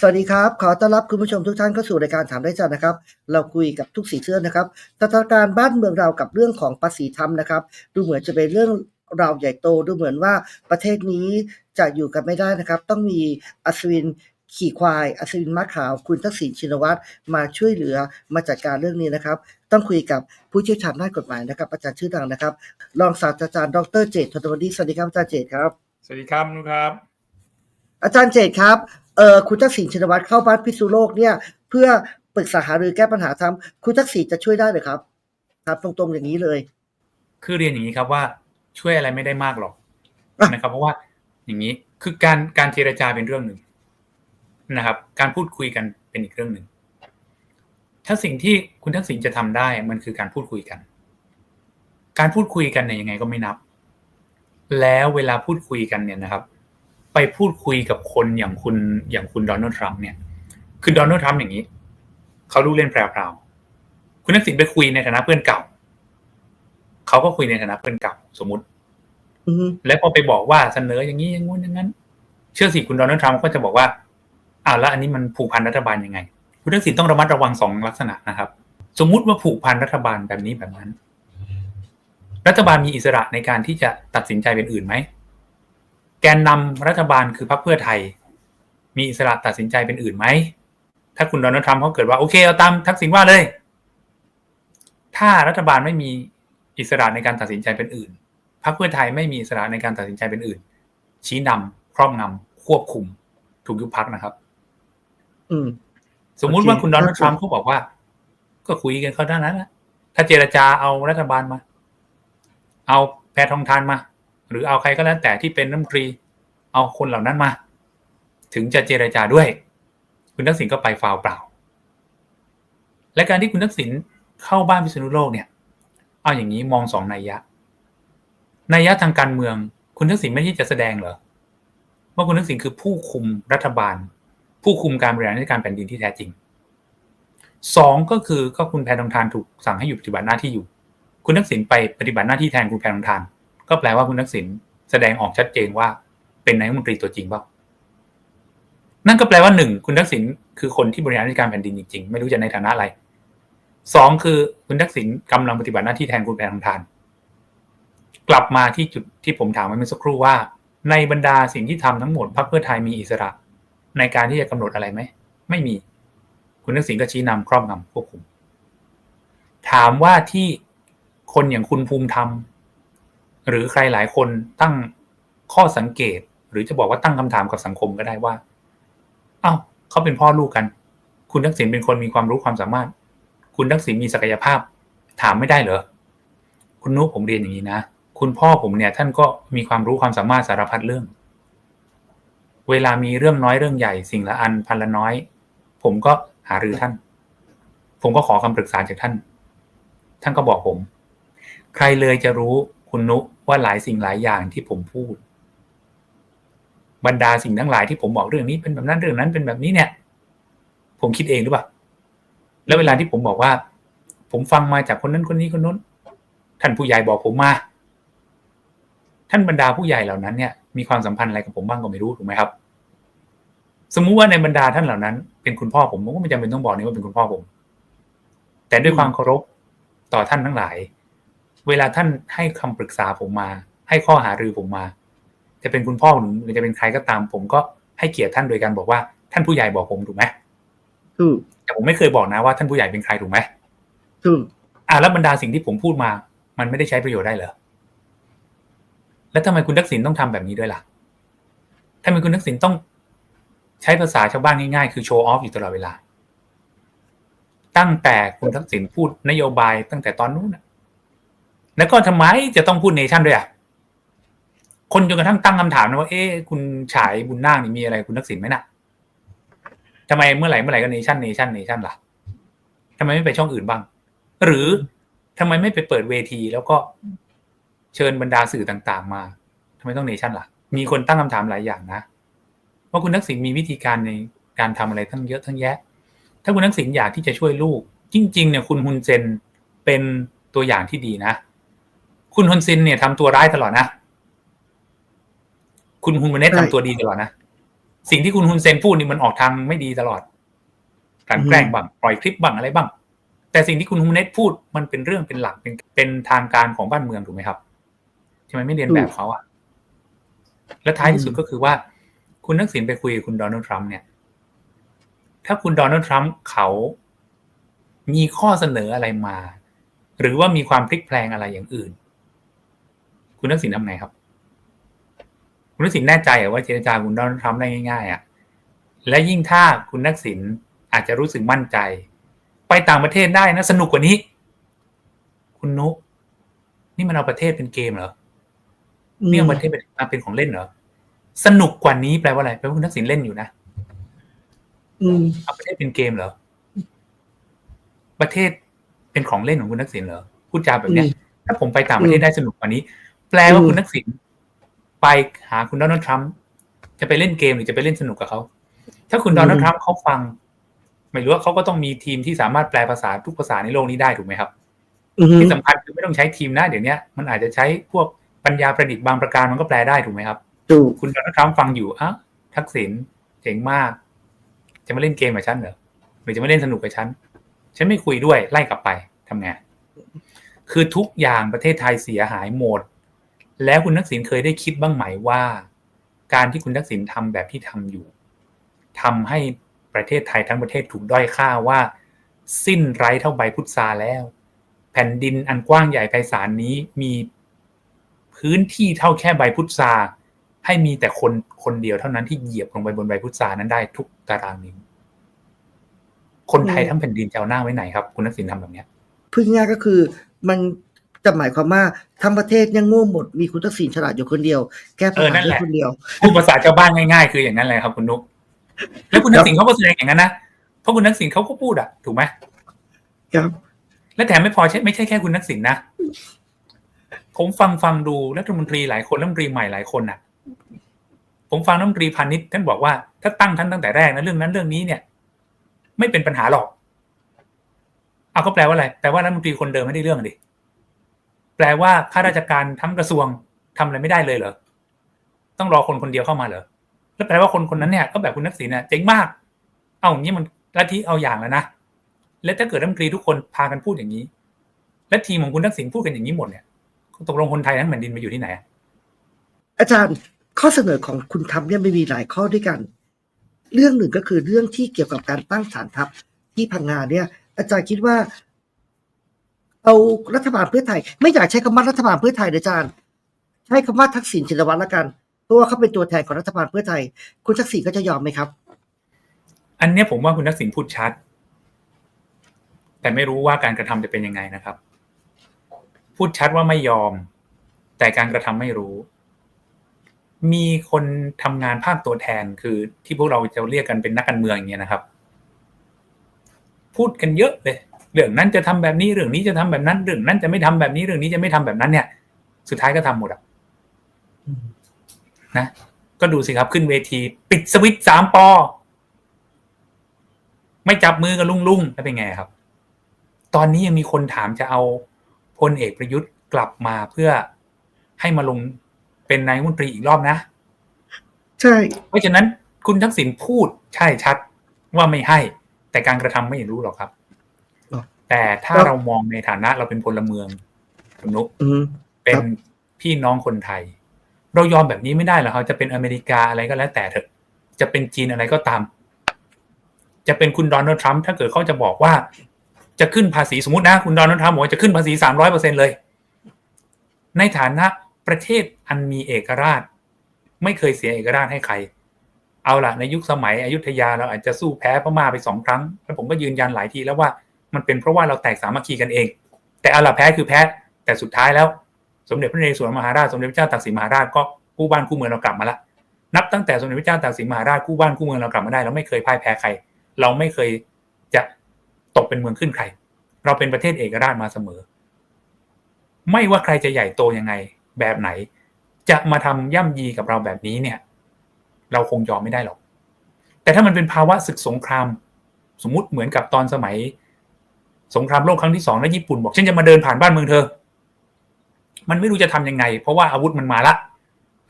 สวัสดีครับ ขอต้อนรับคุณผู้ชมทุกท่านเข้าสู่รายการถามได้จันนะครับ เราคุยกับทุกสีเสื้อนะครับสถานการณ์บ้านเมืองเรากับเรื่องของภาษีธรรมนะครับ ดูเหมือนจะเป็นเรื่องราวใหญ่โตดูเหมือนว่าประเทศนี้จะอยู่กันไม่ได้นะครับ ต้องมีอัศวินขี่ควาย อัศวินม้าขาว คุณทักษิณชินวัตรมาช่วยเหลือมาจัดการเรื่องนี้นะครับ ต้องคุยกับผู้เชี่ยวชาญด้านกฎหมายนะครับ อาจารย์ชื่อดังนะครับ รองศาสตราจารย์ดรเจตธนวัฒน์สวัสดีครับอาจารย์เจตครับ สวัสดีครับนุครับ อาจารย์เจตครับเออคุณทักษิณชินวัตรเข้าบ้านพิษณุโลกเนี่ย เพื่อปรึกษาหารือแก้ปัญหาทำคุณทักษิณจะช่วยได้หรือครับ ครับ ตรงๆอย่างนี้เลย คือเรียนอย่างนี้ครับว่าช่วยอะไรไม่ได้มากหรอกอะนะครับ เพราะว่าอย่างนี้คือการการเจรจาเป็นเรื่องหนึ่งนะครับ การพูดคุยกันเป็นอีกเรื่องหนึ่งถ้าสิ่งที่คุณทักษิณจะทำได้มันคือการพูดคุยกัน การพูดคุยกันเนี่ยยังไงก็ไม่นับ แล้วเวลาพูดคุยกันเนี่ยนะครับ ไปพูดคุยกับคนอย่างคุณอย่างคุณโดนัลด์ทรัมป์เนี่ย คือโดนัลด์ทรัมป์อย่างนี้ เขาลูกเล่นแพรวๆคุณทักษิณไปคุยในฐานะเพื่อนเก่า เขาก็คุยในฐานะเพื่อนเก่า สมมุติอือฮึแล้วพอไปบอกว่าเสนออย่างนี้อย่างงู้นอย่างนั้น เชื่อสิคุณโดนัลด์ทรัมป์ก็จะบอกว่าอ้าวแล้วอันนี้มันผูกพันรัฐบาลยังไง คุณทักษิณต้องระมัดระวังสองลักษณะนะครับ สมมุติว่าผูกพันรัฐบาลแบบนี้แบบนั้น รัฐบาลมีอิสระในการที่จะตัดสินใจเป็นอื่นไหม แกนนำรัฐบาลคือพรรคเพื่อไทย มีอิสระตัดสินใจเป็นอื่นไหม ถ้าคุณโดนัลด์ทรัมป์เขาเกิดว่า โอเค เอาตามทักษิณว่าเลย ถ้ารัฐบาลไม่มีอิสระในการตัดสินใจเป็นอื่น พรรคเพื่อไทยไม่มีอิสระในการตัดสินใจเป็นอื่น ชี้นำครอบงำควบคุม ถูกยุบพักนะครับ อืมสมมุติว่าโอเคคุณโดนัลด์คทรับรัมป์เขาบอกว่า ก็คุยกันเขาเท่านั้นแหละถ้าเจรจาเอารัฐบาลมา เอาแพทองทานมา หรือเอาใครก็แล้วแต่ที่เป็นรัฐมนตรี เอาคนเหล่านั้นมา ถึงจะเจรจาด้วย คุณทักษิณก็ไปฟาวเปล่า และการที่คุณทักษิณเข้าบ้านพิษณุโลกเนี่ย เอาอย่างนี้มองสองนัยยะนัยยะทางการเมือง คุณทักษิณไม่ใช่จะแสดงเหรอว่าคุณทักษิณคือผู้คุมรัฐบาล ผู้คุมการบริหารราชการแผ่นดินที่แท้จริงสองก็คือก็คุณแพทองทานถูกสั่งให้หยุดปฏิบัติหน้าที่อยู่ คุณทักษิณไปปฏิบัติหน้าที่แทนคุณแพทองทาน ก็แปลว่าคุณทักษิณแสดงออกชัดเจนว่าเป็นนายกรัฐมนตรีตัวจริงเปล่านั่นก็แปลว่าหนึ่งคุณทักษิณคือคนที่บริหารราชการแผ่นดินจริงๆ ไม่รู้จะในฐานะอะไรสองคือคุณทักษิณกำลังปฏิบัติหน้าที่แทนคุณแพทองทาน กลับมาที่จุดที่ผมถามไว้เมื่อสักครู่ว่า ในบรรดาสิ่งที่ทำทั้งหมดพรรคเพื่อไทยมีอิสระ ในการที่จะกำหนดอะไรไหมไม่มี คุณทักษิณก็ชี้นำครอบงำควบคุม ถามว่าที่คนอย่างคุณภูมิธรรม หรือใครหลายคนตั้งข้อสังเกต หรือจะบอกว่าตั้งคำถามกับสังคมก็ได้ว่า เอ้าเขาเป็นพ่อลูกกัน คุณทักษิณเป็นคนมีความรู้ความสามารถ คุณทักษิณมีศักยภาพ ถามไม่ได้เหรอคุณนุผมเรียนอย่างนี้นะคุณพ่อผมเนี่ย ท่านก็มีความรู้ความสามารถสารพัดเรื่อง เวลามีเรื่องน้อยเรื่องใหญ่สิ่งละอันพันละน้อย ผมก็หารือท่าน ผมก็ขอคำปรึกษาจากท่าน ท่านก็บอกผม ใครเลยจะรู้ คุณนุว่าหลายสิ่งหลายอย่างที่ผมพูด บรรดาสิ่งทั้งหลายที่ผมบอกเรื่องนี้เป็นแบบนั้นเรื่องนั้นเป็นแบบนี้เนี่ย ผมคิดเองหรือเปล่าแล้วเวลาที่ผมบอกว่า ผมฟังมาจากคนนั้นคนนี้คนนู้น ท่านผู้ใหญ่บอกผมมา ท่านบรรดาผู้ใหญ่เหล่านั้นเนี่ยมีความสัมพันธ์อะไรกับผมบ้างก็ไม่รู้ถูกไหมครับ สมมุติว่าในบรรดาท่านเหล่านั้น เป็นคุณพ่อผมผมก็ไม่จำเป็นต้องบอกนี่ว่าเป็นคุณพ่อผม แต่ด้วยความเคารพต่อท่านทั้งหลาย เวลาท่านให้คำปรึกษาผมมา ให้ข้อหารือผมมา จะเป็นคุณพ่อผมหรือจะเป็นใครก็ตาม ผมก็ให้เกียรติท่านโดยการบอกว่าท่านผู้ใหญ่บอกผมถูกไหมถูกแต่ผมไม่เคยบอกนะว่าท่านผู้ใหญ่เป็นใครถูกไหมถูกอะแล้วบรรดาสิ่งที่ผมพูดมา มันไม่ได้ใช้ประโยชน์ได้เหรอแล้วทำไมคุณทักษิณต้องทำแบบนี้ด้วยล่ะทำไมคุณทักษิณต้องใช้ภาษาชาวบ้านง่ายๆ คือโชว์ออฟอยู่ตลอดเวลา ตั้งแต่คุณทักษิณพูดนโยบายตั้งแต่ตอนนู้นน่ะ แล้วก็ทำไมจะต้องพูดเนชั่นด้วยอะคนจนกระทั่งตั้งคำถามนะว่าเอ๊ะคุณฉายบุญนาคนี่มีอะไรคุณทักษิณไหมน่ะทำไมเมื่อไหร่เมื่อไหร่ก็เนชั่นเนชั่นเนชั่นล่ะทำไมไม่ไปช่องอื่นบ้าง หรือทำไมไม่ไปเปิดเวที แล้วก็เชิญบรรดาสื่อต่าง ๆ มาทำไมต้องเนชั่นล่ะ มีคนตั้งคำถามหลายอย่างนะว่าคุณทักษิณมีวิธีการในการทำอะไรทั้งเยอะทั้งแยะ ถ้าคุณทักษิณอยากที่จะช่วยลูก จริง ๆ เนี่ยคุณฮุนเซนเป็นตัวอย่างที่ดีนะ คุณฮุนเซนเนี่ยทำตัวร้ายตลอดนะ คุณฮุนมาเนตใช่ทำตัวดีตลอดนะ สิ่งที่คุณฮุนเซนพูดนี่มันออกทางไม่ดีตลอดกลันแกล้งบ้างปล่อยคลิปบ้างอะไรบ้าง แต่สิ่งที่คุณฮุนเนตพูดมันเป็นเรื่องเป็นหลักเป็นเป็นทางการของบ้านเมืองถูกไหมครับทำไมไม่เรียนแบบเขาอะและท้ายที่สุดก็คือว่า คุณทักษิณไปคุยกับคุณโดนัลด์ทรัมป์เนี่ย ถ้าคุณโดนัลด์ทรัมป์เขามีข้อเสนออะไรมา หรือว่ามีความพลิกแพลงอะไรอย่างอื่น คุณทักษิณทำไงครับ คุณทักษิณแน่ใจเหรอว่าเจรจาคุณโดนัลด์ทรัมป์ได้ง่ายๆอะและยิ่งถ้าคุณทักษิณอาจจะรู้สึกมั่นใจ ไปต่างประเทศได้นะ สนุกกว่านี้ คุณนุกนี่มันเอาประเทศเป็นเกมเหรอนี่เอาประเทศเป็นมาเป็นของเล่นเหรอสนุกกว่านี้แปลว่าอะไรแปลว่าคุณทักษิณเล่นอยู่นะอืมเอาประเทศเป็นเกมเหรอประเทศเป็นของเล่นของคุณทักษิณเหรอพูดจาแบบเนี้ยถ้าผมไปต่างประเทศได้สนุกกว่านี้ แปลว่าอืมคุณทักษิณไปหาคุณโดนัลด์ทรัมป์จะไปเล่นเกมหรือจะไปเล่นสนุกกับเขา ถ้าคุณโดนัลด์ทรัมป์เขาฟัง ไม่รู้ว่าเขาก็ต้องมีทีมที่สามารถแปลภาษาทุกภาษาในโลกนี้ได้ถูกไหมครับอืมที่สำคัญคือไม่ต้องใช้ทีมนะเดี๋ยวนี้มันอาจจะใช้พวกปัญญาประดิษฐ์บางประการมันก็แปลได้ถูกไหมครับถูกคุณโดนัลด์ทรัมป์ฟังอยู่อะทักษิณเจ๋งมาก จะมาเล่นเกมกับฉันเหรอหรือจะมาเล่นสนุกกับฉันฉันไม่คุยด้วยไล่กลับไปทำไงคือทุกอย่างประเทศไทยเสียหายหมด แล้วคุณทักษิณเคยได้คิดบ้างไหมว่า การที่คุณทักษิณทำแบบที่ทำอยู่ทำให้ประเทศไทยทั้งประเทศถูกด้อยค่าว่า สิ้นไร้เท่าใบพุทราแล้ว แผ่นดินอันกว้างใหญ่ไพศาลนี้มีพื้นที่เท่าแค่ใบพุทราให้มีแต่คนคนเดียวเท่านั้นที่เหยียบลงไปบนใบพุทรานั้นได้ทุกตารางนิ้วคนไทยทั้งแผ่นดินจะเอาหน้าไว้ไหนครับ คุณทักษิณทำแบบเนี้ยพูดง่ายก็คือมัน จะหมายความว่าทั้งประเทศยังโง่หมดมีคุณทักษิณฉลาดอยู่คนเดียว แก้ปัญเออนั่หานแหได้ละคนเดียวพูดภาษาชาวบ้านง่ายๆ คืออย่างนั้นเลยครับคุณนุกแล้วคุณทักษิณเขาก็แสดงอย่างนั้นนะเพราะคุณทักษิณเขาก็พูดอะถูกไหมครับ และแถมไม่พอใช่ไม่ใช่แค่คุณทักษิณนะผมฟังฟังดูรัฐมนตรีหลายคนรัฐมนตรีใหม่หลายคนน่ะ ผมฟังรัฐมนตรีพาณิชย์ท่านบอกว่าถ้าตั้งท่านตั้งแต่แรกนะเรื่องนั้นเรื่องนี้เนี่ย ไม่เป็นปัญหาหรอกเอาก็แปลว่าอะไรแปลว่ารัฐมนตรีคนเดิมไม่ได้เรื่องดิ แปลว่าข้าราชการทั้งกระทรวงทำอะไรไม่ได้เลยเหรอต้องรอคนคนเดียวเข้ามาเหรอแล้วแปลว่าคนคนนั้นเนี่ยก็แบบคุณทักษิณเนี่ยเจ๋งมาก เอาอย่างนี้มันลัทธิเอาอย่างแล้วนะและถ้าเกิดรัฐมนตรีทุกคนพากันพูดอย่างนี้ และทีมของคุณทักษิณพูดกันอย่างนี้หมดเนี่ยตกลงคนไทยทั้งแผ่นดินมาอยู่ที่ไหน อาจารย์ข้อเสนอของคุณทำเนี่ยไม่มีหลายข้อด้วยกัน เรื่องหนึ่งก็คือเรื่องที่เกี่ยวกับการตั้งฐานทัพที่พังงาเนี่ย อาจารย์คิดว่า เอารัฐบาลเพื่อไทย ไม่อยากใช้คำว่ารัฐบาลเพื่อไทยนะอาจารย์ ใช้คำว่าทักษิณชินวัตรละกัน เพราะว่าเขาเป็นตัวแทนของรัฐบาลเพื่อไทย คุณทักษิณก็จะยอมไหมครับ อันเนี้ยผมว่าคุณทักษิณพูดชัด แต่ไม่รู้ว่าการกระทำจะเป็นยังไงนะครับ พูดชัดว่าไม่ยอม แต่การกระทำไม่รู้ มีคนทำงานภาคตัวแทนคือที่พวกเราจะเรียกกันเป็นนักการเมืองอย่างเงี้ยนะครับ พูดกันเยอะเลย รื่องนั้นจะทำแบบนี้เรื่องนี้จะทำแบบนั้นเรื่องนั้นจะไม่ทำแบบนี้เรื่องนี้จะไม่ทำแบบนั้นเนี่ย สุดท้ายก็ทำหมดอะนะก็ดูสิครับขึ้นเวที ปิดสวิตช์สามปอ ไม่จับมือกับลุงลุงแล้วเป็นไงครับ ตอนนี้ยังมีคนถามจะเอาพลเอกประยุทธ์กลับมาเพื่อให้มาลงเป็นนายกรัฐมนตรีอีกรอบนะ ใช่ เพราะฉะนั้นคุณทักษิณพูดใช่ชัดว่าไม่ให้ แต่การกระทำไม่รู้หรอกครับ แต่ถ้าเรามองในฐานะเราเป็นพลเมืองคุณนุกอืมเป็นพี่น้องคนไทย เรายอมแบบนี้ไม่ได้หรอกครับจะเป็นอเมริกาอะไรก็แล้วแต่เถอะ จะเป็นจีนอะไรก็ตาม จะเป็นคุณโดนัลด์ทรัมป์ถ้าเกิดเขาจะบอกว่า จะขึ้นภาษีสมมตินะ คุณโดนัลด์ทรัมป์บอกว่าจะขึ้นภาษีสามร้อยเปอร์เซ็นเลย ในฐานะประเทศอันมีเอกราช ไม่เคยเสียเอกราชให้ใคร เอาล่ะ ในยุคสมัยอยุธยาเราอาจจะสู้แพ้พม่าไปสองครั้งแล้วผมก็ยืนยันหลายทีแล้วว่า มันเป็นเพราะว่าเราแตกสามัคคีกันเอง แต่เอาล่ะแพ้คือแพ้แต่สุดท้ายแล้ว สมเด็จพระนเรศวรมหาราชสมเด็จพระเจ้าตากสินมหาราชก็กู้บ้านกู้เมืองเรากลับมาละนับตั้งแต่สมเด็จพระเจ้าตากสินมหาราชกู้บ้านกู้เมืองเรากลับมาได้เราไม่เคยพ่ายแพ้ใคร เราไม่เคยจะตกเป็นเมืองขึ้นใคร เราเป็นประเทศเอกราชมาเสมอ ไม่ว่าใครจะใหญ่โตยังไงแบบไหน จะมาทำย่ำยีกับเราแบบนี้เนี่ย เราคงยอมไม่ได้หรอก แต่ถ้ามันเป็นภาวะศึกสงคราม สมมุติเหมือนกับตอนสมัย สงครามโลกครั้งที่สองแล้วญี่ปุ่นบอกฉันจะมาเดินผ่านบ้านเมืองเธอ มันไม่รู้จะทำยังไง เพราะว่าอาวุธมันมาละ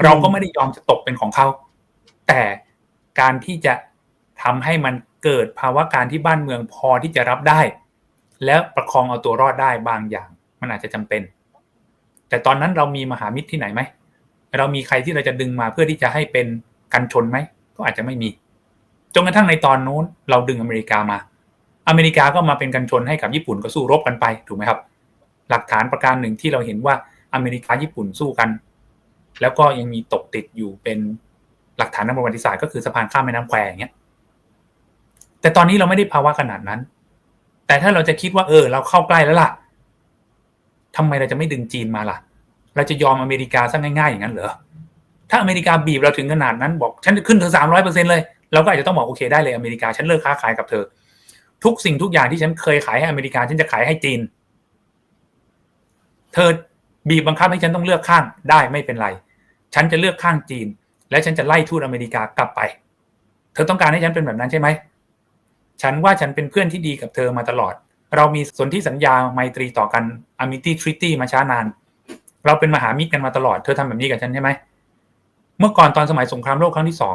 เราก็ไม่ได้ยอมจะตกเป็นของเขา แต่การที่จะทำให้มันเกิดภาวะการที่บ้านเมืองพอที่จะรับได้ แล้วประคองเอาตัวรอดได้บางอย่าง มันอาจจะจำเป็น แต่ตอนนั้นเรามีมหามิตรที่ไหนไหมเรามีใครที่เราจะดึงมาเพื่อที่จะให้เป็นกันชนไหมก็อาจจะไม่มีจนกระทั่งในตอนนู้น เราดึงอเมริกามา อเมริกาก็มาเป็นกันชนให้กับญี่ปุ่นก็สู้รบกันไปถูกไหมครับ หลักฐานประการหนึ่งที่เราเห็นว่าอเมริกาญี่ปุ่นสู้กัน แล้วก็ยังมีตกติดอยู่เป็นหลักฐานทางประวัติศาสตร์ก็คือสะพานข้ามแม่น้ำแควอย่างเงี้ยแต่ตอนนี้เราไม่ได้ภาวะขนาดนั้น แต่ถ้าเราจะคิดว่าเออ เราเข้าใกล้แล้วล่ะทำไมเราจะไม่ดึงจีนมาล่ะ เราจะยอมอเมริกาซะง่ายๆอย่างนั้นเหรอถ้าอเมริกาบีบเราถึงขนาดนั้นบอกฉันขึ้นถึงสามร้อยเปอร์เซ็นเลยเราก็อาจจะต้องบอกโอเคได้เลยอเมริกาฉันเลิกค้าขายกับเธอ ทุกสิ่งทุกอย่างที่ฉันเคยขายให้อเมริกาฉันจะขายให้จีน เธอบีบบังคับให้ฉันต้องเลือกข้างได้ไม่เป็นไร ฉันจะเลือกข้างจีน และฉันจะไล่ทูตอเมริกากลับไป เธอต้องการให้ฉันเป็นแบบนั้นใช่ไหม ฉันว่าฉันเป็นเพื่อนที่ดีกับเธอมาตลอด เรามีสนธิสัญญาไมตรีต่อกัน Amity Treaty มาช้านาน เราเป็นมหามิตรกันมาตลอด เธอทำแบบนี้กับฉันใช่ไหม เมื่อก่อนตอนสมัยสงครามโลกครั้งที่สอง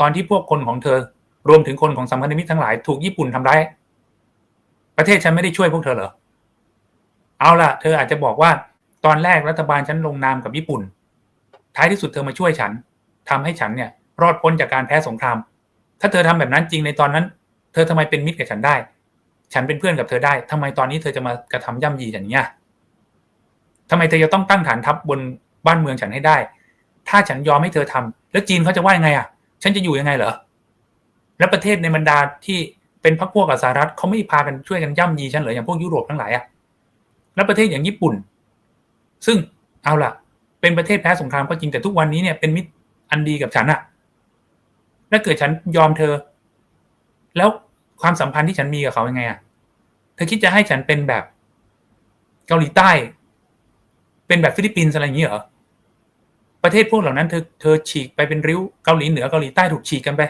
ตอนที่พวกคนของเธอ รวมถึงคนของสัมพันธมิตรทั้งหลายถูกญี่ปุ่นทำร้าย ประเทศฉันไม่ได้ช่วยพวกเธอเหรอ เอาล่ะ เธออาจจะบอกว่า ตอนแรกรัฐบาลฉันลงนามกับญี่ปุ่น ท้ายที่สุดเธอมาช่วยฉันทำให้ฉันเนี่ย รอดพ้นจากการแพ้สงคราม ถ้าเธอทำแบบนั้นจริงในตอนนั้น เธอทำไมเป็นมิตรกับฉันได้ ฉันเป็นเพื่อนกับเธอได้ทำไมตอนนี้เธอจะมากระทำย่ำยีฉันเนี่ยทำไมเธอจะต้องตั้งฐานทัพบนบ้านเมืองฉันให้ได้ ถ้าฉันยอมให้เธอทำแล้วจีนเขาจะว่ายังไงอะ ฉันจะอยู่ยังไงเหรอ แล้วประเทศในบรรดาที่ เป็นพรรคพวกกับสหรัฐเขาไม่พากันช่วยกันย่ำยีฉันเหรออย่างพวกยุโรปทั้งหลายอะแล้วประเทศอย่างญี่ปุ่น ซึ่งเอาล่ะ เป็นประเทศแพ้สงครามก็จริงแต่ทุกวันนี้เนี่ยเป็นมิตรอันดีกับฉันอะแล้วเกิดฉันยอมเธอ แล้วความสัมพันธ์ที่ฉันมีกับเขายังไงอะเธอคิดจะให้ฉันเป็นแบบเกาหลีใต้ เป็นแบบฟิลิปปินส์อะไรอย่างนี้เหรอประเทศพวกเหล่านั้นเธอเธอฉีกไปเป็นริ้วเกาหลีเหนือเกาหลีใต้ถูกฉีกกันไป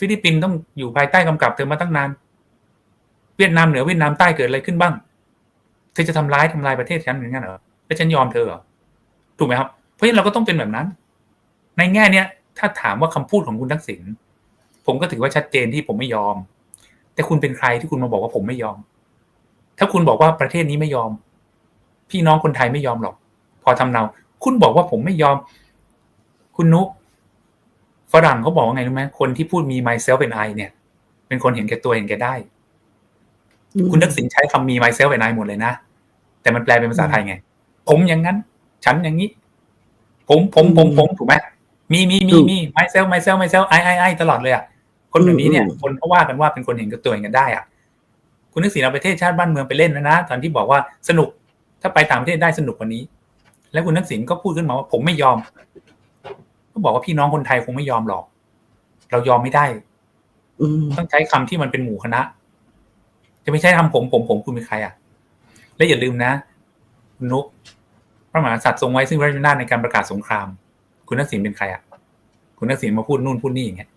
ฟิลิปปินส์ต้องอยู่ภายใต้กำกับเธอมาตั้งนาน เวียดนามเหนือเวียดนามใต้เกิดอะไรขึ้นบ้าง เธอจะทำร้ายทำลายประเทศฉันอย่างนั้นเหรอแล้วฉันยอมเธอเหรอถูกไหมครับ เพราะฉะนั้นเราก็ต้องเป็นแบบนั้น ในแง่เนี้ยถ้าถามว่าคำพูดของคุณทักษิณผมก็ถือว่าชัดเจนที่ผมไม่ยอม แต่คุณเป็นใครที่คุณมาบอกว่าผมไม่ยอม ถ้าคุณบอกว่าประเทศนี้ไม่ยอม พี่น้องคนไทยไม่ยอมหรอก พอทำเนา คุณบอกว่าผมไม่ยอม คุณนุ ฝรั่งเขาบอกว่าไงรู้ไหมคนที่พูดมี myself and I เนี่ย เป็นคนเห็นแก่ตัวเห็นแก่ได้ คุณทักษิณใช้คำมี myself and I หมดเลยนะ แต่มันแปลเป็นภาษาไทยไง ผมอย่างนั้น ฉันอย่างนี้ ผมผมผมผมถูกไหมมีมีมีมี myself myself myself I I I ตลอดเลยอะคนแบบนี้เนี่ย คนเขาว่ากันว่าเป็นคนเห็นกับตัวเองกันได้อะคุณทักษิณเอาประเทศชาติบ้านเมืองไปเล่นนะนะตอนที่บอกว่าสนุกถ้าไปต่างประเทศได้สนุกกว่านี้ แล้วคุณทักษิณก็พูดขึ้นมาว่าผมไม่ยอม ก็บอกว่าพี่น้องคนไทยคงไม่ยอมหรอก เรายอมไม่ได้อืมต้องใช้คำที่มันเป็นหมู่คณะ จะไม่ใช่ทำผมผมผมคุณเป็นใครอะ และอย่าลืมนะคุณนุกพระมหากษัตริย์ทรงไว้ซึ่งพระราชอำนาจในการประกาศสงคราม คุณทักษิณเป็นใครอะ คุณทักษิณมาพูดนู่นพูดนี่อย่างเงี้ย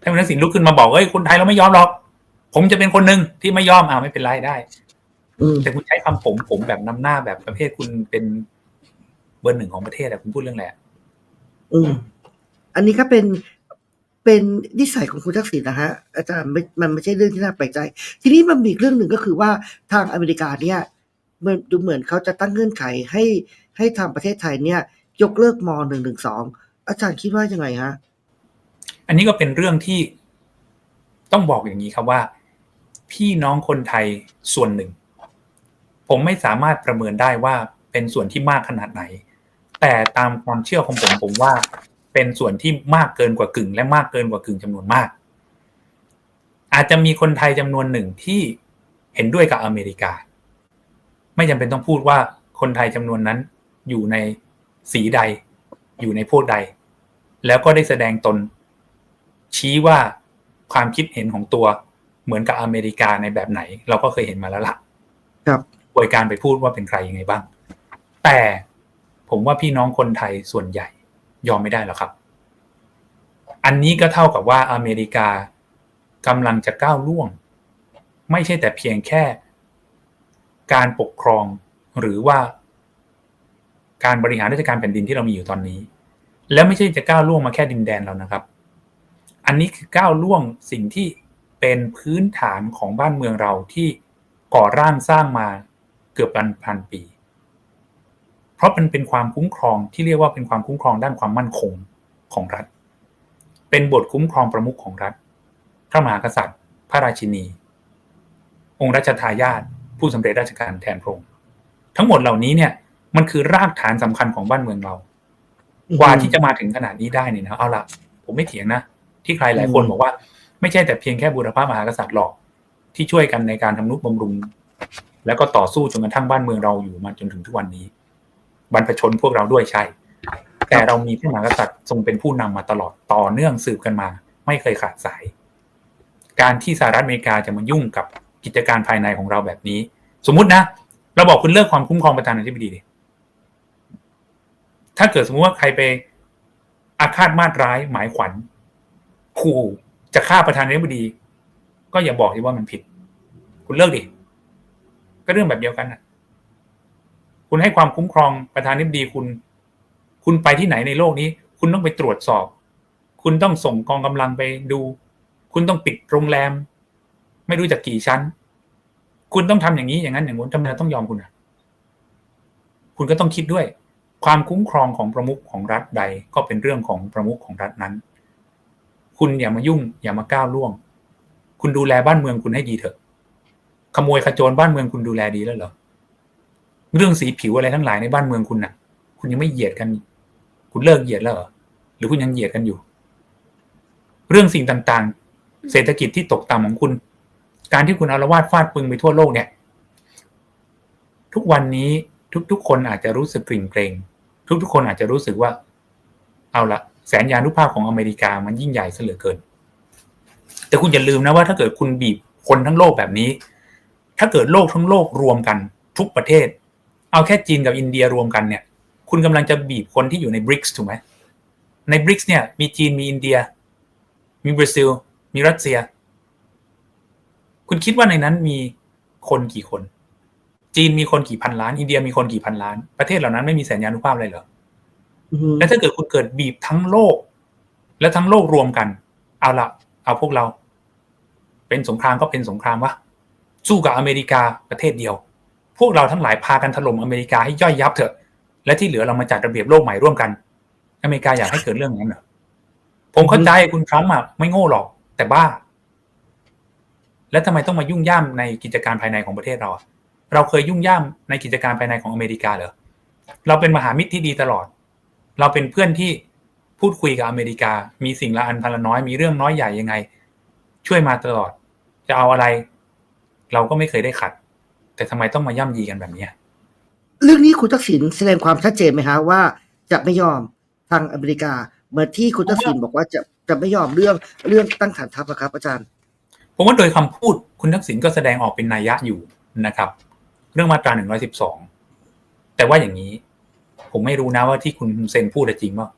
ถ้าคุณทักษิณลุกขึ้นมาบอกเอ้ยคนไทยเราไม่ยอมหรอก ผมจะเป็นคนหนึ่งที่ไม่ยอมอ่าไม่เป็นไรได้อืมแต่คุณใช้คำผมผมแบบนำหน้าแบบประเภทคุณเป็นเบอร์หนึ่งของประเทศอะคุณพูดเรื่องอะไร อืมอันนี้ก็เป็นเป็นนิสัยของคุณทักษิณนะฮะอาจารย์ไม่มันไม่ใช่เรื่องที่น่าแปลกใจ ทีนี้มันมีเรื่องหนึ่งก็คือว่าทางอเมริกาเนี่ยมันดูเหมือนเขาจะตั้งเงื่อนไขให้ให้ทางประเทศไทยเนี่ย ยกเลิกมหนึ่งหนึ่งสองอาจารย์คิดว่ายังไงฮะ อันนี้ก็เป็นเรื่องที่ต้องบอกอย่างนี้ครับว่า พี่น้องคนไทยส่วนหนึ่ง ผมไม่สามารถประเมินได้ว่าเป็นส่วนที่มากขนาดไหน แต่ตามความเชื่อของผมผมว่า เป็นส่วนที่มากเกินกว่ากึ่ง และมากเกินกว่ากึ่งจำนวนมาก อาจจะมีคนไทยจำนวนหนึ่งที่เห็นด้วยกับอเมริกา ไม่จำเป็นต้องพูดว่าคนไทยจำนวนนั้นอยู่ในสีใด อยู่ในพวกใด แล้วก็ได้แสดงตน ชี้ว่าความคิดเห็นของตัวเหมือนกับอเมริกาในแบบไหน เราก็เคยเห็นมาแล้วล่ะ ครับโดยการไปพูดว่าเป็นใครยังไงบ้าง แต่ ผมว่าพี่น้องคนไทยส่วนใหญ่ยอมไม่ได้หรอกครับ อันนี้ก็เท่ากับว่าอเมริกากำลังจะก้าวล่วง ไม่ใช่แต่เพียงแค่ การปกครองหรือว่า การบริหารราชการแผ่นดินที่เรามีอยู่ตอนนี้ แล้วไม่ใช่จะก้าวล่วงมาแค่ดินแดนเรานะครับ อันนี้คือก้าวล่วงสิ่งที่เป็นพื้นฐานของบ้านเมืองเราที่ก่อร่างสร้างมาเกือบพันพันปี ราะมันเป็นความคุ้มครองที่เรียกว่าเป็นความคุ้มครองด้านความมั่นคงของรัฐ เป็นบทคุ้มครองประมุขของรัฐ พระมหากษัตริย์ พระราชินี องค์รัชทายาทผู้สำเร็จราชการแทนพระองค์ทั้งหมดเหล่านี้เนี่ยมันคือรากฐานสำคัญของบ้านเมืองเรากว่าที่จะมาถึงขนาดนี้ได้เนี่ยนะเอาละผมไม่เถียงนะที่ใครหลายคนบอกว่า ไม่ใช่แต่เพียงแค่บุรพามหากษัตริย์หรอกที่ช่วยกันในการทำนุบำรุง แล้วก็ต่อสู้จนกระทั่งบ้านเมืองเราอยู่มาจนถึงทุกวันนี้ บรรพชนพวกเราด้วยใช่ แต่เรามีพระมหากษัตริย์ทรงเป็นผู้นำมาตลอดต่อเนื่องสืบกันมา ไม่เคยขาดสาย การที่สหรัฐอเมริกาจะมายุ่งกับกิจการภายในของเราแบบนี้ สมมุตินะ เราบอกคุณเลิกความคุ้มครองประธานาธิบดีดิถ้าเกิดสมมติว่าใครไปอาฆาตมาตร้ายหมายขวัญขู่จะฆ่าประธานาธิบดี ก็อย่าบอกที่ว่ามันผิด คุณเลิกดิก็เรื่องแบบเดียวกันนะ คุณให้ความคุ้มครองประธานาธิบดีคุณ คุณไปที่ไหนในโลกนี้ คุณต้องไปตรวจสอบ คุณต้องส่งกองกำลังไปดู คุณต้องปิดโรงแรม ไม่รู้จักกี่ชั้น คุณต้องทำอย่างนี้อย่างนั้นอย่างนู้นทำไมเราต้องยอมคุณอะคุณก็ต้องคิดด้วย ความคุ้มครองของประมุขของรัฐใดก็เป็นเรื่องของประมุขของรัฐนั้น คุณอย่ามายุ่ง อย่ามาก้าวล่วง คุณดูแลบ้านเมืองคุณให้ดีเถอะ ขโมยขโจรบ้านเมืองคุณดูแลดีแล้วเหรอ เรื่องสีผิวอะไรทั้งหลายในบ้านเมืองคุณน่ะ คุณยังไม่เหยียดกัน คุณเลิกเหยียดแล้วเหรอหรือคุณยังเหยียดกันอยู่ เรื่องสิ่งต่างๆ เศรษฐกิจที่ตกต่ำของคุณ การที่คุณเอาละวาดฟาดปึงไปทั่วโลกเนี่ย ทุกวันนี้ทุกๆ คนอาจจะรู้สึกกริ่งเกรงทุกๆ คนอาจจะรู้สึกว่า เอาละแสนยานุภาพของอเมริกามันยิ่งใหญ่เสลือเกิน แต่คุณอย่าลืมนะว่าถ้าเกิดคุณบีบคนทั้งโลกแบบนี้ ถ้าเกิดโลกทั้งโลกรวมกัน ทุกประเทศ เอาแค่จีนกับอินเดียรวมกันเนี่ย คุณกำลังจะบีบคนที่อยู่ในบริกส์ถูกไหมในบริกส์เนี่ยมีจีนมีอินเดีย มีบราซิล มีรัสเซีย คุณคิดว่าในนั้นมีคนกี่คน จีนมีคนกี่พันล้าน อินเดียมีคนกี่พันล้าน ประเทศเหล่านั้นไม่มีสัญญานุภาพอะไรเหรออืมแล้วถ้าเกิดคุณเกิดบีบทั้งโลก และทั้งโลกรวมกัน เอาละเอาพวกเรา เป็นสงครามก็เป็นสงครามวะสู้กับอเมริกาประเทศเดียว พวกเราทั้งหลายพากันถล่มอเมริกาให้ย่อยยับเถอะ และที่เหลือเรามาจัดระเบียบโลกใหม่ร่วมกัน อเมริกาอยากให้เกิดเรื่องงนั้นเหรอผมเข้าใจคุณทรัมป์อะไม่โง่หรอก แต่บ้า แล้วทำไมต้องมายุ่งย่ามในกิจการภายในของประเทศเรา เราเคยยุ่งย่ามในกิจการภายในของอเมริกาเหรอเราเป็นมหามิตรที่ดีตลอด เราเป็นเพื่อนที่พูดคุยกับอเมริกา มีสิ่งละอันพันละน้อย มีเรื่องน้อยใหญ่ยังไง ช่วยมาตลอด จะเอาอะไร เราก็ไม่เคยได้ขัด แต่ทำไมต้องมาย่ำยีกันแบบเนี้ยเรื่องนี้คุณทักษิณแสดงความชัดเจนไหมฮะว่าจะไม่ยอมทางอเมริกาเหมือนที่คุณทักษิณบอกว่าจะจะไม่ยอมเรื่องเรื่องตั้งฐานทัพอะครับ อาจารย์ ผมว่าโดยคำพูดคุณทักษิณก็แสดงออกเป็นนัยยะอยู่นะครับ เรื่องมาตราหนึ่งร้อยสิบสองแต่ว่าอย่างนี้ ผมไม่รู้นะว่าที่คุณเซนพูดอะจริงว่า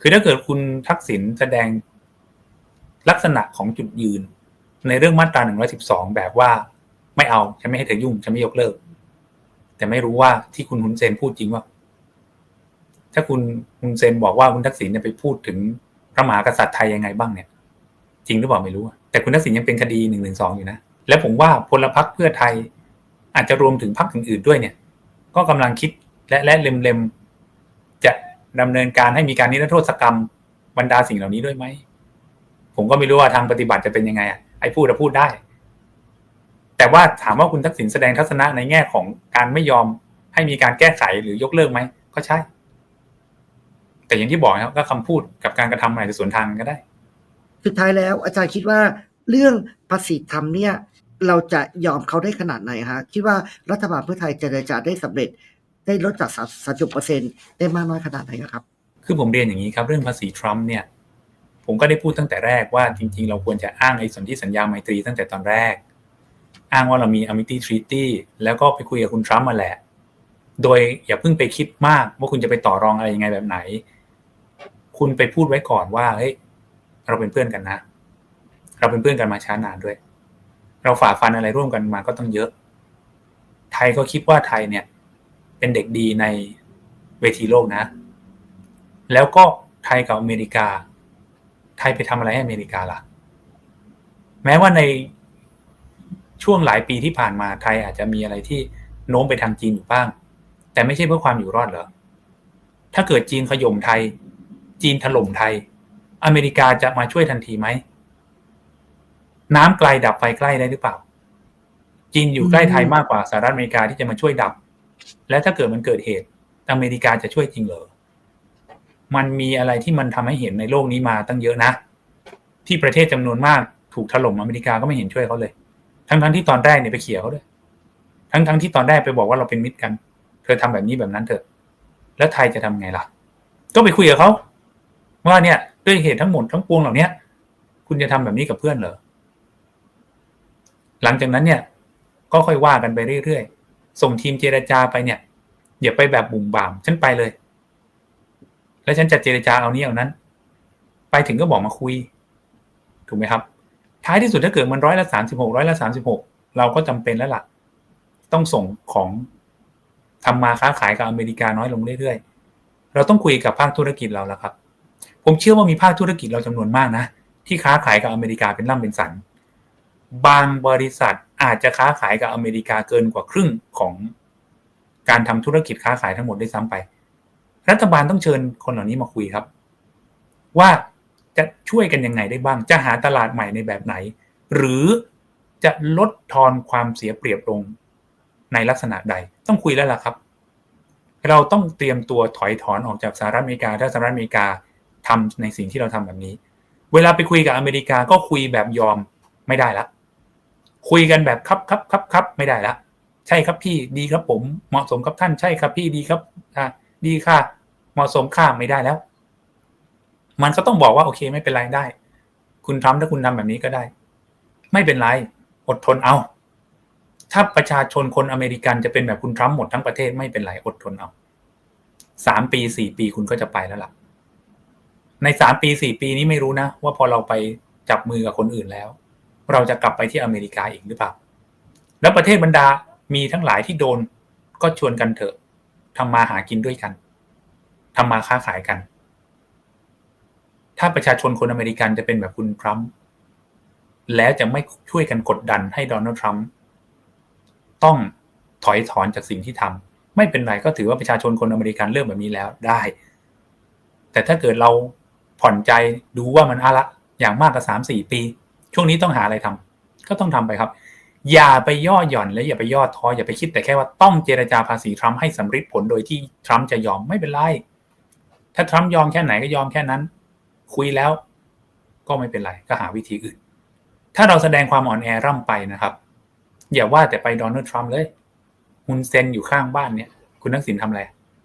คือถ้าเกิดคุณทักษิณแสดงลักษณะของจุดยืน ในเรื่องมาตราหนึ่งร้อยสิบสองแบบว่า ไม่เอาฉันไม่ให้เธอยุ่งฉันไม่ยกเลิก แต่ไม่รู้ว่าที่คุณฮุนเซนพูดจริงว่า ถ้าคุณฮุนเซนบอกว่าคุณทักษิณเนี่ยไปพูดถึงพระมหากษัตริย์ไทยยังไงบ้างเนี่ย จริงหรือเปล่าไม่รู้อะแต่คุณทักษิณยังเป็นคดีหนึ่งหนึ่งสองอยู่นะ และผมว่าพลพรรคเพื่อไทย อาจจะรวมถึงพรรคอื่นๆด้วยเนี่ย ก็กำลังคิดและและเล็มๆจะดำเนินการให้มีการนิรโทษกรรมบรรดาสิ่งเหล่านี้ด้วยไหมผมก็ไม่รู้ว่าทางปฏิบัติจะเป็นยังไงอะไอ้พูดจะพูดได้ แต่ว่าถามว่าคุณทักษิณแสดงทัศนะในแง่ของการไม่ยอมให้มีการแก้ไขหรือยกเลิกไหมก็ใช่ แต่อย่างที่บอกนะครับก็คำพูดกับการกระทำอาจจะสวนทางกันก็ได้ สุดท้ายแล้วอาจารย์คิดว่าเรื่องภาษีธรรมเนี่ย เราจะยอมเขาได้ขนาดไหนฮะคิดว่ารัฐบาลเพื่อไทยเจรจาได้สำเร็จได้ลดจากสามสิบเปอร์เซ็นได้มากน้อยขนาดไหนครับ คือผมเรียนอย่างนี้ครับเรื่องภาษีทรัมป์เนี่ย ผมก็ได้พูดตั้งแต่แรกว่าจริง ๆ เราควรจะอ้างไอ้สนธิสัญญาไมตรีตั้งแต่ตอนแรก อ้างว่าเรามี Amity Treaty แล้วก็ไปคุยกับคุณทรัมป์มาแหละ โดยอย่าเพิ่งไปคิดมากว่าคุณจะไปต่อรองอะไรยังไงแบบไหน คุณไปพูดไว้ก่อนว่าเฮ้ยเราเป็นเพื่อนกันนะ เราเป็นเพื่อนกันมาช้านานด้วย เราฝ่าฟันอะไรร่วมกันมาก็ต้องเยอะ ไทยก็คิดว่าไทยเนี่ย เป็นเด็กดีในเวทีโลกนะ แล้วก็ไทยกับอเมริกา ไทยไปทำอะไรให้อเมริกาล่ะ แม้ว่าใน ช่วงหลายปีที่ผ่านมาไทยอาจจะมีอะไรที่โน้มไปทางจีนอยู่บ้าง แต่ไม่ใช่เพื่อความอยู่รอดเหรอ ถ้าเกิดจีนขย่มไทย จีนถล่มไทย อเมริกาจะมาช่วยทันทีไหม น้ำไกลดับไฟใกล้ได้หรือเปล่า จีนอยู่ใกล้ไทยมากกว่าสหรัฐอเมริกาที่จะมาช่วยดับ และถ้าเกิดมันเกิดเหตุ อเมริกาจะช่วยจริงเหรอ มันมีอะไรที่มันทำให้เห็นในโลกนี้มาตั้งเยอะนะ ที่ประเทศจำนวนมากถูกถล่มอเมริกาก็ไม่เห็นช่วยเขาเลย ทั้งทั้งที่ตอนแรกเนี่ยไปเขี่ยเขาด้วยทั้งทั้งที่ตอนแรกไปบอกว่าเราเป็นมิตรกัน เธอทำแบบนี้แบบนั้นเถอะ แล้วไทยจะทำไงล่ะ ก็ไปคุยกับเขาว่าเนี่ยด้วยเหตุทั้งหมดทั้งปวงเหล่าเนี้ย คุณจะทำแบบนี้กับเพื่อนเหรอหลังจากนั้นเนี่ย ก็ค่อยว่ากันไปเรื่อยๆส่งทีมเจรจาไปเนี่ยอย่าไปแบบบุ่มบ่ามฉันไปเลย แล้วฉันจะเจรจาเอานี้เอานั้น ไปถึงก็บอกมาคุย ถูกไหมครับ ท้ายที่สุดถ้าเกิดมันร้อยละสามสิบหกร้อยละสามสิบหกเราก็จำเป็นแล้วล่ะ ต้องส่งของทำมาค้าขายกับอเมริกาน้อยลงเรื่อยๆ เราต้องคุยกับภาคธุรกิจเราแล้วครับ ผมเชื่อว่ามีภาคธุรกิจเราจำนวนมากนะ ที่ค้าขายกับอเมริกาเป็นล่ำเป็นสัน บางบริษัทอาจจะค้าขายกับอเมริกาเกินกว่าครึ่งของการทำธุรกิจค้าขายทั้งหมดได้ซ้ำไป รัฐบาลต้องเชิญคนเหล่านี้มาคุยครับ ว่า จะช่วยกันยังไงได้บ้าง จะหาตลาดใหม่ในแบบไหน หรือจะลดทอนความเสียเปรียบลงในลักษณะใด ต้องคุยแล้วล่ะครับ เราต้องเตรียมตัวถอยถอนออกจากสหรัฐอเมริกา ถ้าสหรัฐอเมริกาทำในสิ่งที่เราทำแบบนี้ เวลาไปคุยกับอเมริกาก็คุยแบบยอมไม่ได้ละ คุยกันแบบครับครับครับครับไม่ได้ละ ใช่ครับพี่ดีครับผมเหมาะสมครับท่านใช่ครับพี่ดีครับอ่าดีค่ะ เหมาะสมค่าไม่ได้แล้ว มันก็ต้องบอกว่าโอเคไม่เป็นไรได้ คุณทำถ้าคุณทำแบบนี้ก็ได้ ไม่เป็นไร อดทนเอา ถ้าประชาชนคนอเมริกันจะเป็นแบบคุณทรัมป์หมดทั้งประเทศไม่เป็นไรอดทนเอาสามปีสี่ปีคุณก็จะไปแล้วล่ะ ในสามปีสี่ปีนี้ไม่รู้นะ ว่าพอเราไปจับมือกับคนอื่นแล้ว เราจะกลับไปที่อเมริกาอีกหรือเปล่า แล้วประเทศบรรดามีทั้งหลายที่โดนก็ชวนกันเถอะทำมาหากินด้วยกันทำมาค้าขายกัน ถ้าประชาชนคนอเมริกันจะเป็นแบบคุณทรัมป์แล้วจะไม่ช่วยกันกดดันให้โดนัลด์ทรัมป์ต้องถอยถอนจากสิ่งที่ทำไม่เป็นไรก็ถือว่าประชาชนคนอเมริกันเริ่มแบบนี้แล้วได้ แต่ถ้าเกิดเราผ่อนใจดูว่ามันอะละอย่างมากก็สามสี่ปี ช่วงนี้ต้องหาอะไรทำก็ต้องทำไปครับ อย่าไปย่อหย่อนและอย่าไปย่อท้ออย่าไปคิดแต่แค่ว่าต้องเจรจาภาษีทรัมป์ให้สำเร็จผลโดยที่ทรัมป์จะยอมไม่เป็นไรถ้าทรัมป์ยอมแค่ไหนก็ยอมแค่นั้น คุยแล้ว ก็ไม่เป็นไรก็หาวิธีอื่น ถ้าเราแสดงความอ่อนแอร่ำไปนะครับ อย่าว่าแต่ไปโดนัลด์ทรัมป์เลยฮุนเซนอยู่ข้างบ้านเนี่ย คุณทักษิณทำอะไร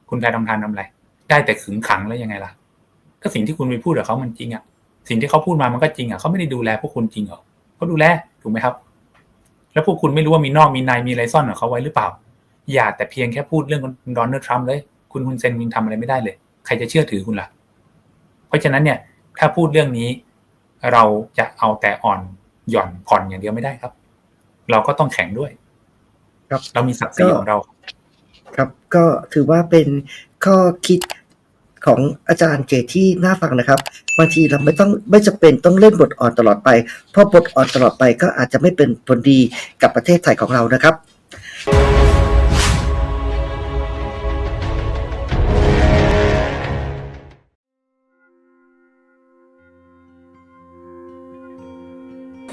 คุณแพทองทานทำอะไร ได้แต่ขึงขังแล้วยังไงล่ะ ก็สิ่งที่คุณไปพูดกับเขามันจริงอะสิ่งที่เขาพูดมามันก็จริงอะเขาไม่ได้ดูแลพวกคุณจริงเหรอเขาดูแลถูกไหมครับ แล้วพวกคุณไม่รู้ว่ามีนอกมีในมีอะไรซ่อนของเขาไว้หรือเปล่า อย่าแต่เพียงแค่พูดเรื่องโดนัลด์ทรัมป์เลย คุณฮุนเซนยังทำอะไรไม่ได้เลย ใครจะเชื่อถือคุณล่ะ เพราะฉะนั้นเนี่ย ถ้าพูดเรื่องนี้ เราจะเอาแต่อ่อนหย่อนผ่อนอย่างเดียวไม่ได้ครับ เราก็ต้องแข็งด้วย ครับเรามีศักดิ์ศรีของเรา ครับก็ถือว่าเป็นข้อคิดของอาจารย์เจที่น่าฟังนะครับบางทีเราไม่ต้องไม่จำเป็นต้องเล่นบทอ่อนตลอดไปเพราะบทอ่อนตลอดไปก็อาจจะไม่เป็นผลดีกับประเทศไทยของเรานะครับ